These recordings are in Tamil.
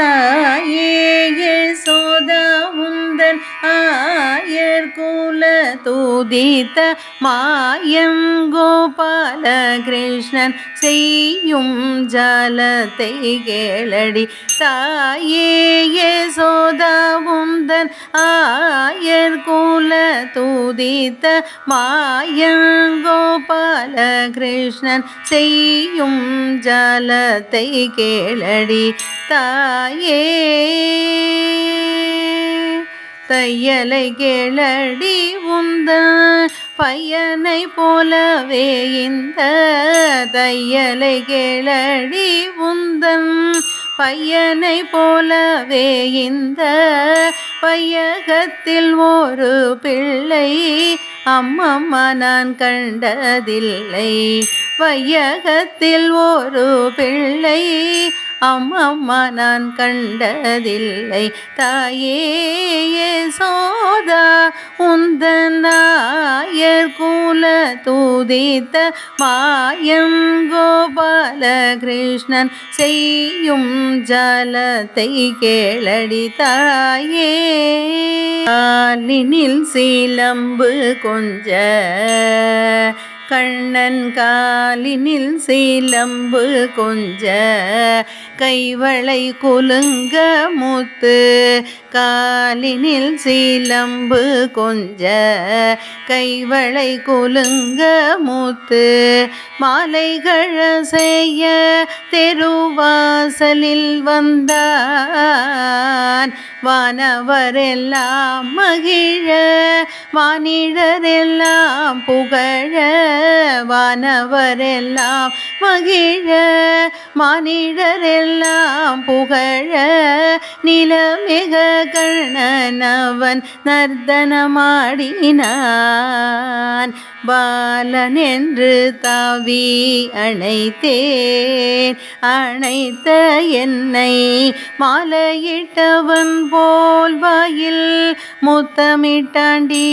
தாயே சோத உந்தன் ஆயர் குல தூதித்த மாயம் கோபால கிருஷ்ணன் செய்யும் ஜாலத்தை கேளடி. தாயே சோ ஆயர் கூல தூதித்த மாயங்கோபால கிருஷ்ணன் செய்யும் ஜலத்தை கேளடி தாயே. தையலை கேளடி உந்த பையனை போலவே இந்த தையலை கேளடி உந்தன் பையனை போலவே இந்த பையகத்தில் ஒரு பிள்ளை. அம்மம்மா நான் கண்டதில்லை. வையகத்தில் ஒரு பிள்ளை. அம்மம்மா நான் கண்டதில்லை. தாயே சோதா உந்தனாயர் கூல தூதித்த மாயம் கோபால கிருஷ்ணன் செய்யும் ஜலத்தை கேளடி தாயே. காலினில் சீலம்பு கொஞ்ச கண்ணன் காலினில் சீலம்பு கொஞ்ச கைவளை குலுங்க முத்து. காலினில் சீலம்பு கொஞ்ச கைவளை குலுங்க முத்து. மாலைகள் செய்ய தெருவாசலில் வந்தான். வானவரெல்லாம் மகிழ வானிடரெல்லாம் புகழ வானவரெல்லாம் மகிழ மானிடரெல்லாம் புகழ. நிலமிக கண்ணனவன் நர்தனமாடினான். பாலனென்று தாவி அணைத்தேன். அணைத்த என்னை மாலையிட்டவன் போல் வாயில் முத்தமிட்டாண்டி.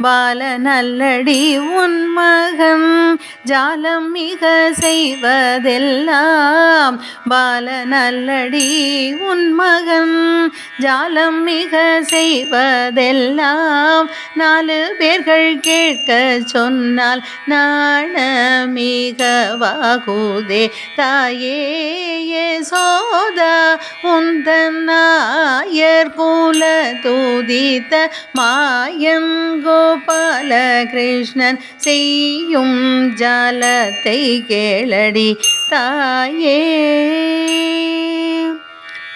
பால நல்லடி உன் மகன் ஜாலம் மிக செய்வதெல்லாம். பால நல்லடி உன் மகன் ஜாலம் மிக செய்வதெல்லாம். நாலு பேர்கள் கேட்க சொன்னால் நாணமிகவாகுதே. தாயே சோதா உந்தன் கூல தூதித்த மாயம் கோபால கிருஷ்ணன் செய்யும் ஜாலத்தை கேளடி. தாயே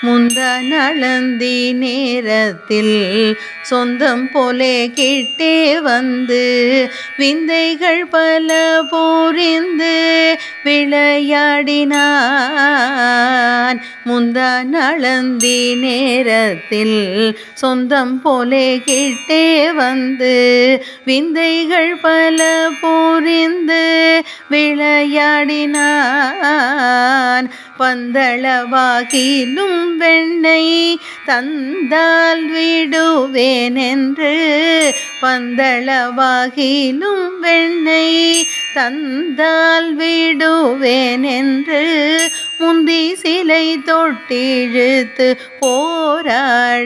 முந்த நளந்தி நேரத்தில் சொந்தம் போலே கிட்டே வந்து விந்தைகள் பல போரிந்து விளையாடினான். முந்த நளந்தி நேரத்தில் சொந்தம் போலே கிட்டே வந்து விந்தைகள் பல போரிந்து விளையாடினான். பந்தளவாகிலும் வெண்ணை தந்தால் விடுவேனென்று. பந்தளவாகிலும் வெண்ணை தந்தால் விடுவேனென்று. முந்தி சிலை தொட்டிழுத்து போராடினார்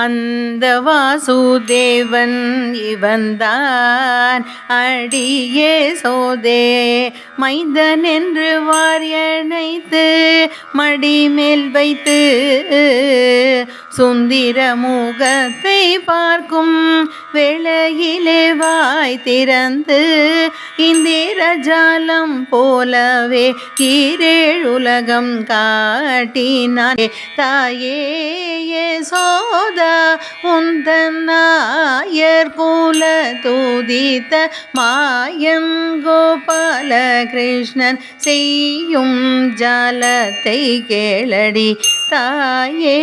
அந்த வாசுதேவன் இவன்தான் அடியே சோதே மைந்தன் என்று வாரியணைத்து மடிமேல் வைத்து சுந்திர முகத்தை பார்க்கும் வேளையிலே வாய் திறந்து இந்திரஜாலம் போலவே கீ ஈரேழுலகம் காட்டினான். தாயே சோதா உந்தன் நாயர் குல தூதித்த மாயம் கோபால கிருஷ்ணன் செய்யும் ஜாலத்தை கேளடி தாயே.